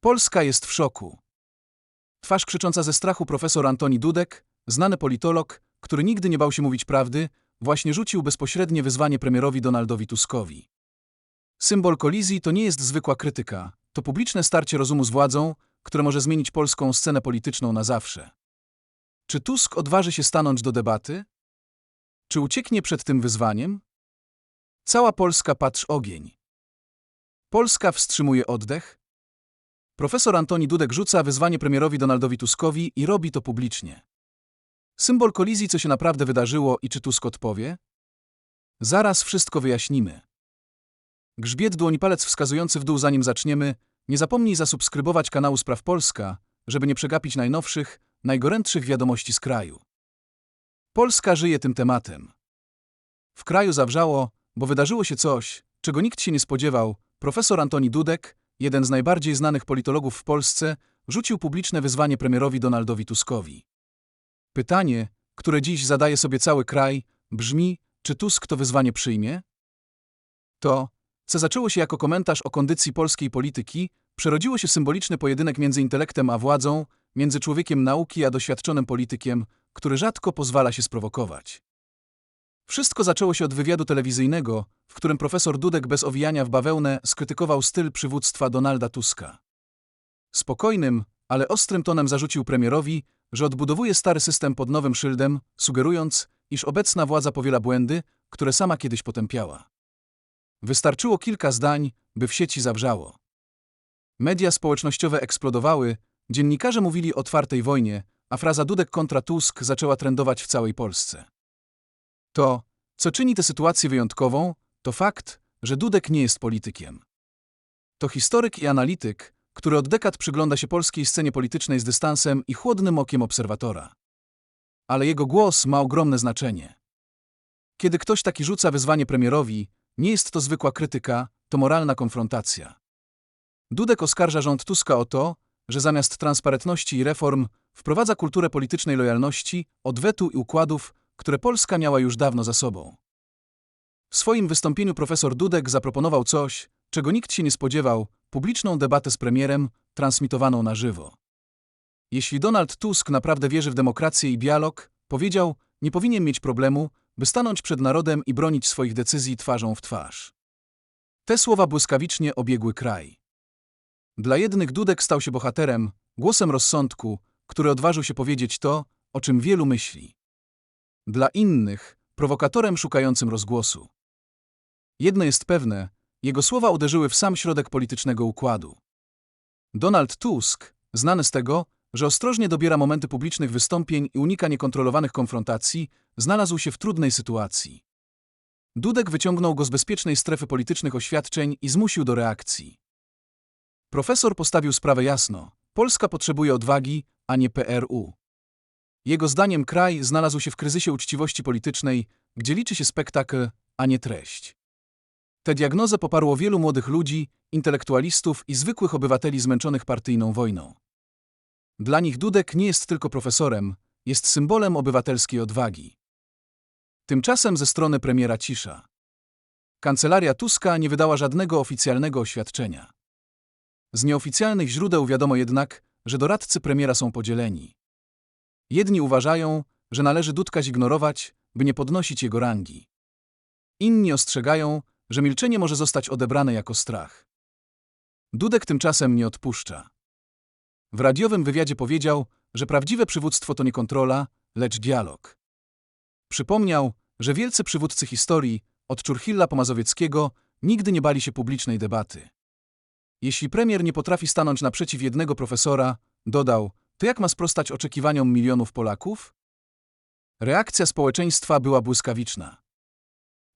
Polska jest w szoku. Twarz krzycząca ze strachu profesor Antoni Dudek, znany politolog, który nigdy nie bał się mówić prawdy, właśnie rzucił bezpośrednie wyzwanie premierowi Donaldowi Tuskowi. Symbol kolizji to nie jest zwykła krytyka, to publiczne starcie rozumu z władzą, które może zmienić polską scenę polityczną na zawsze. Czy Tusk odważy się stanąć do debaty? Czy ucieknie przed tym wyzwaniem? Cała Polska patrz ogień. Polska wstrzymuje oddech? Profesor Antoni Dudek rzuca wyzwanie premierowi Donaldowi Tuskowi i robi to publicznie. Symbol kolizji, co się naprawdę wydarzyło i czy Tusk odpowie? Zaraz wszystko wyjaśnimy. Grzbiet dłoni palec wskazujący w dół zanim zaczniemy. Nie zapomnij zasubskrybować kanału Spraw Polska, żeby nie przegapić najnowszych, najgorętszych wiadomości z kraju. Polska żyje tym tematem. W kraju zawrzało, bo wydarzyło się coś, czego nikt się nie spodziewał. Profesor Antoni Dudek, jeden z najbardziej znanych politologów w Polsce, rzucił publiczne wyzwanie premierowi Donaldowi Tuskowi. Pytanie, które dziś zadaje sobie cały kraj, brzmi, czy Tusk to wyzwanie przyjmie? To, co zaczęło się jako komentarz o kondycji polskiej polityki, przerodziło się symboliczny pojedynek między intelektem a władzą, między człowiekiem nauki a doświadczonym politykiem, który rzadko pozwala się sprowokować. Wszystko zaczęło się od wywiadu telewizyjnego, w którym profesor Dudek bez owijania w bawełnę skrytykował styl przywództwa Donalda Tuska. Spokojnym, ale ostrym tonem zarzucił premierowi, że odbudowuje stary system pod nowym szyldem, sugerując, iż obecna władza powiela błędy, które sama kiedyś potępiała. Wystarczyło kilka zdań, by w sieci zawrzało. Media społecznościowe eksplodowały, dziennikarze mówili o otwartej wojnie, a fraza Dudek kontra Tusk zaczęła trendować w całej Polsce. To, co czyni tę sytuację wyjątkową, to fakt, że Dudek nie jest politykiem. To historyk i analityk, który od dekad przygląda się polskiej scenie politycznej z dystansem i chłodnym okiem obserwatora. Ale jego głos ma ogromne znaczenie. Kiedy ktoś taki rzuca wyzwanie premierowi, nie jest to zwykła krytyka, to moralna konfrontacja. Dudek oskarża rząd Tuska o to, że zamiast transparentności i reform wprowadza kulturę politycznej lojalności, odwetu i układów, które Polska miała już dawno za sobą. W swoim wystąpieniu profesor Dudek zaproponował coś, czego nikt się nie spodziewał, publiczną debatę z premierem, transmitowaną na żywo. Jeśli Donald Tusk naprawdę wierzy w demokrację i dialog, powiedział, nie powinien mieć problemu, by stanąć przed narodem i bronić swoich decyzji twarzą w twarz. Te słowa błyskawicznie obiegły kraj. Dla jednych Dudek stał się bohaterem, głosem rozsądku, który odważył się powiedzieć to, o czym wielu myśli. Dla innych prowokatorem szukającym rozgłosu. Jedno jest pewne, jego słowa uderzyły w sam środek politycznego układu. Donald Tusk, znany z tego, że ostrożnie dobiera momenty publicznych wystąpień i unika niekontrolowanych konfrontacji, znalazł się w trudnej sytuacji. Dudek wyciągnął go z bezpiecznej strefy politycznych oświadczeń i zmusił do reakcji. Profesor postawił sprawę jasno. Polska potrzebuje odwagi, a nie PRU. Jego zdaniem kraj znalazł się w kryzysie uczciwości politycznej, gdzie liczy się spektakl, a nie treść. Tę diagnozę poparło wielu młodych ludzi, intelektualistów i zwykłych obywateli zmęczonych partyjną wojną. Dla nich Dudek nie jest tylko profesorem, jest symbolem obywatelskiej odwagi. Tymczasem ze strony premiera cisza. Kancelaria Tuska nie wydała żadnego oficjalnego oświadczenia. Z nieoficjalnych źródeł wiadomo jednak, że doradcy premiera są podzieleni. Jedni uważają, że należy Dudka zignorować, by nie podnosić jego rangi. Inni ostrzegają, że milczenie może zostać odebrane jako strach. Dudek tymczasem nie odpuszcza. W radiowym wywiadzie powiedział, że prawdziwe przywództwo to nie kontrola, lecz dialog. Przypomniał, że wielcy przywódcy historii, od Churchilla po Mazowieckiego, nigdy nie bali się publicznej debaty. Jeśli premier nie potrafi stanąć naprzeciw jednego profesora, dodał, to jak ma sprostać oczekiwaniom milionów Polaków? Reakcja społeczeństwa była błyskawiczna.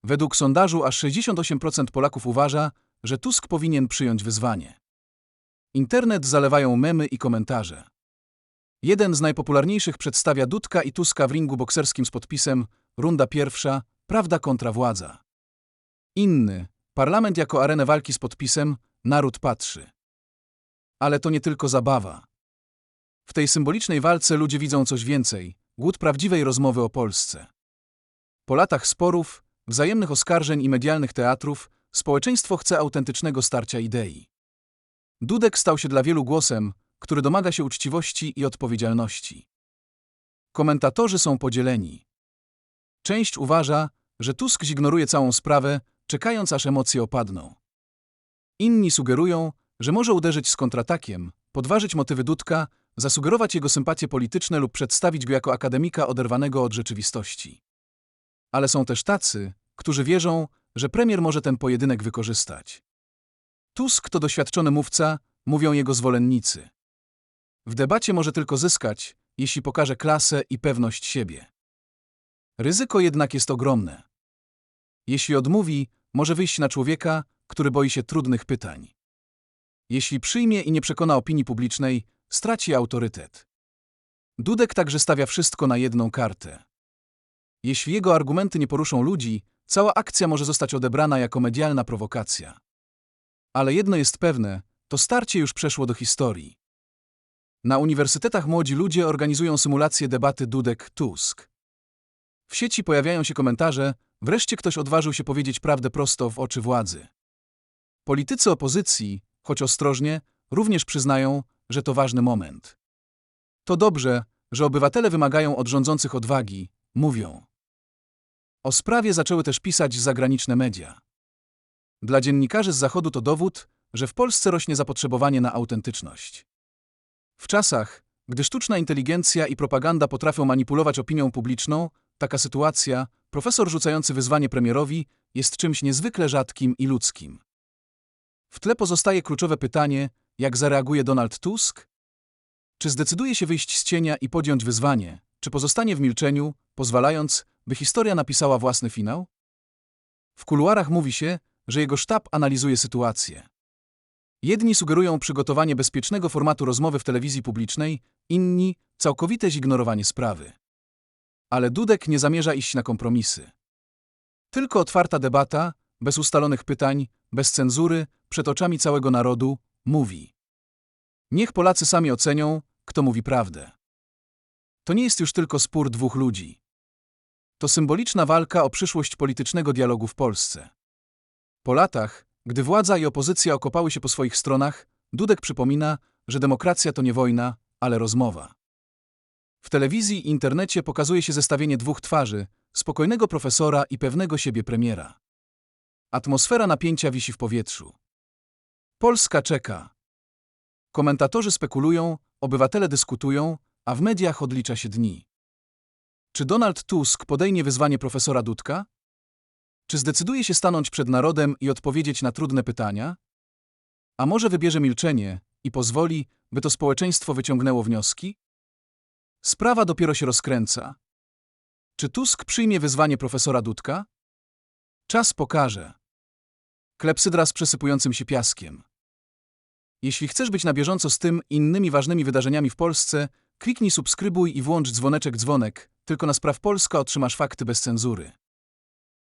Według sondażu aż 68% Polaków uważa, że Tusk powinien przyjąć wyzwanie. Internet zalewają memy i komentarze. Jeden z najpopularniejszych przedstawia Dudka i Tuska w ringu bokserskim z podpisem Runda pierwsza, prawda kontra władza. Inny, parlament jako arenę walki z podpisem Naród patrzy. Ale to nie tylko zabawa. W tej symbolicznej walce ludzie widzą coś więcej głód prawdziwej rozmowy o Polsce. Po latach sporów, wzajemnych oskarżeń i medialnych teatrów, społeczeństwo chce autentycznego starcia idei. Dudek stał się dla wielu głosem, który domaga się uczciwości i odpowiedzialności. Komentatorzy są podzieleni. Część uważa, że Tusk zignoruje całą sprawę, czekając aż emocje opadną. Inni sugerują, że może uderzyć z kontratakiem, podważyć motywy Dudka, zasugerować jego sympatie polityczne lub przedstawić go jako akademika oderwanego od rzeczywistości. Ale są też tacy, którzy wierzą, że premier może ten pojedynek wykorzystać. Tusk to doświadczony mówca, mówią jego zwolennicy. W debacie może tylko zyskać, jeśli pokaże klasę i pewność siebie. Ryzyko jednak jest ogromne. Jeśli odmówi, może wyjść na człowieka, który boi się trudnych pytań. Jeśli przyjmie i nie przekona opinii publicznej, straci autorytet. Dudek także stawia wszystko na jedną kartę. Jeśli jego argumenty nie poruszą ludzi, cała akcja może zostać odebrana jako medialna prowokacja. Ale jedno jest pewne, to starcie już przeszło do historii. Na uniwersytetach młodzi ludzie organizują symulację debaty Dudek-Tusk. W sieci pojawiają się komentarze, wreszcie ktoś odważył się powiedzieć prawdę prosto w oczy władzy. Politycy opozycji, choć ostrożnie, również przyznają, że to ważny moment. To dobrze, że obywatele wymagają od rządzących odwagi, mówią. O sprawie zaczęły też pisać zagraniczne media. Dla dziennikarzy z Zachodu to dowód, że w Polsce rośnie zapotrzebowanie na autentyczność. W czasach, gdy sztuczna inteligencja i propaganda potrafią manipulować opinią publiczną, taka sytuacja, profesor rzucający wyzwanie premierowi, jest czymś niezwykle rzadkim i ludzkim. W tle pozostaje kluczowe pytanie, jak zareaguje Donald Tusk? Czy zdecyduje się wyjść z cienia i podjąć wyzwanie, czy pozostanie w milczeniu, pozwalając, by historia napisała własny finał? W kuluarach mówi się, że jego sztab analizuje sytuację. Jedni sugerują przygotowanie bezpiecznego formatu rozmowy w telewizji publicznej, inni całkowite zignorowanie sprawy. Ale Dudek nie zamierza iść na kompromisy. Tylko otwarta debata, bez ustalonych pytań, bez cenzury, przed oczami całego narodu, mówi. Niech Polacy sami ocenią, kto mówi prawdę. To nie jest już tylko spór dwóch ludzi. To symboliczna walka o przyszłość politycznego dialogu w Polsce. Po latach, gdy władza i opozycja okopały się po swoich stronach, Dudek przypomina, że demokracja to nie wojna, ale rozmowa. W telewizji i internecie pokazuje się zestawienie dwóch twarzy, spokojnego profesora i pewnego siebie premiera. Atmosfera napięcia wisi w powietrzu. Polska czeka. Komentatorzy spekulują, obywatele dyskutują, a w mediach odlicza się dni. Czy Donald Tusk podejmie wyzwanie profesora Dudka? Czy zdecyduje się stanąć przed narodem i odpowiedzieć na trudne pytania? A może wybierze milczenie i pozwoli, by to społeczeństwo wyciągnęło wnioski? Sprawa dopiero się rozkręca. Czy Tusk przyjmie wyzwanie profesora Dudka? Czas pokaże. Klepsydra z przesypującym się piaskiem. Jeśli chcesz być na bieżąco z tym i innymi ważnymi wydarzeniami w Polsce, kliknij subskrybuj i włącz dzwoneczek dzwonek, tylko na Spraw Polska otrzymasz fakty bez cenzury.